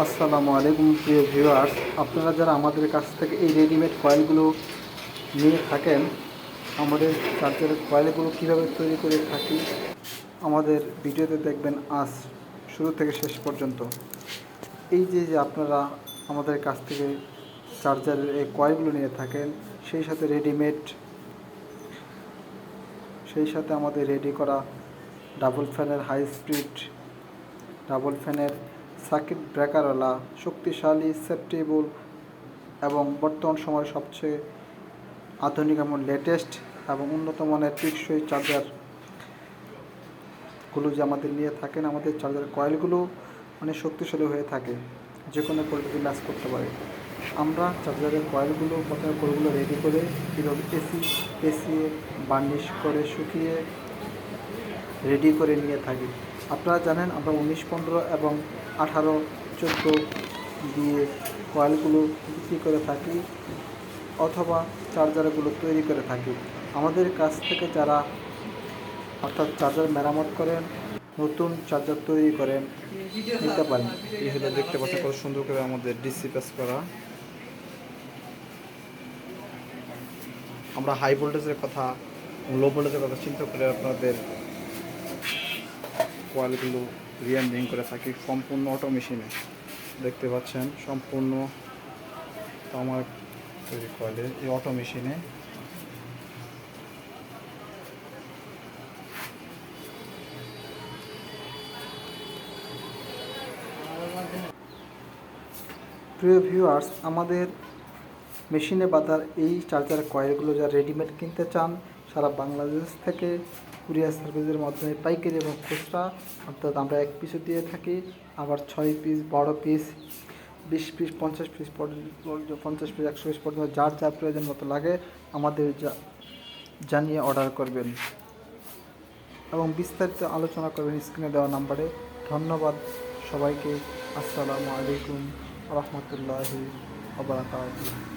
আসসালামু আলাইকুম, প্রিয় ভিউয়ার্স আপনারা যারা আমাদের কাছ থেকে এই রেডিমেড কয়েলগুলো নিয়ে থাকেন, আমাদের চার্জারের কয়েলগুলো কীভাবে তৈরি করে থাকি, আমাদের ভিডিওতে দেখবেন আজ শুরু থেকে শেষ পর্যন্ত। এই যে যে আপনারা আমাদের কাছ থেকে চার্জারের এই কয়েলগুলো নিয়ে থাকেন, সেই সাথে রেডিমেড সেই সাথে আমাদের রেডি করা ডাবল ফ্যানের হাই স্পিড ডাবল ফ্যানের সার্কিট ব্রেকারওয়ালা, শক্তিশালী সেফটেবল এবং বর্তমান সময়ের সবচেয়ে আধুনিক এবং লেটেস্ট এবং উন্নত মানের টেকসই চার্জারগুলো যে আমাদের নিয়ে থাকেন, আমাদের চার্জার কয়েলগুলো অনেক শক্তিশালী হয়ে থাকে। যে কোনো পরিস্থিতি ম্যাচ করতে পারে। আমরা চার্জারের কয়েলগুলো প্রথমে কয়েলগুলো রেডি করে কীভাবে এসি এসি বার্নিশ করে, শুকিয়ে রেডি করে নিয়ে থাকি। আপনারা জানেন, আমরা উনিশ, পনেরো এবং আঠারো, চোদ্দ দিয়ে কয়েলগুলো বিক্রি করে থাকি অথবা চার্জারগুলো তৈরি করে থাকি। আমাদের কাছ থেকে যারা অর্থাৎ চার্জার মেরামত করেন, নতুন চার্জার তৈরি করেন, নিতে পারেন। এই দেখতে পাচ্ছেন কত সুন্দর করে আমাদের ডিসি প্যাস করা। আমরা হাই ভোল্টেজের কথা, লো ভোল্টেজের কথা চিন্তা করে আপনাদের কয়েলগুলো রিয়ান্ডিং করে থাকি, সম্পূর্ণ অটো মেশিনে দেখতে পাচ্ছেন, সম্পূর্ণ আমার তৈরি কয়েলে এই অটো মেশিনে প্রিয় ভিউয়ার্স আমাদের মেশিনে বাঁধার এই চার্জার কয়েলগুলো যারা রেডিমেড কিনতে চান, সারা বাংলাদেশ থেকে কুরিয়ার সার্ভিসের মাধ্যমে পাইকারি এবং খুচরা, অর্থাৎ আমরা এক পিসও দিয়ে থাকি, আবার ছয় পিস বড় পিস বিশ পিস পঞ্চাশ পিস পঞ্চাশ পিস একশো পিস পর্যন্ত, যার যা প্রয়োজন মতো লাগে, আমাদের জানিয়ে অর্ডার করবেন। এবং বিস্তারিত আলোচনা করবেন স্ক্রিনে দেওয়া নাম্বারে। ধন্যবাদ সবাইকে। আসসালামু আলাইকুম রহমতুল্লাহি আবরাকাতুহ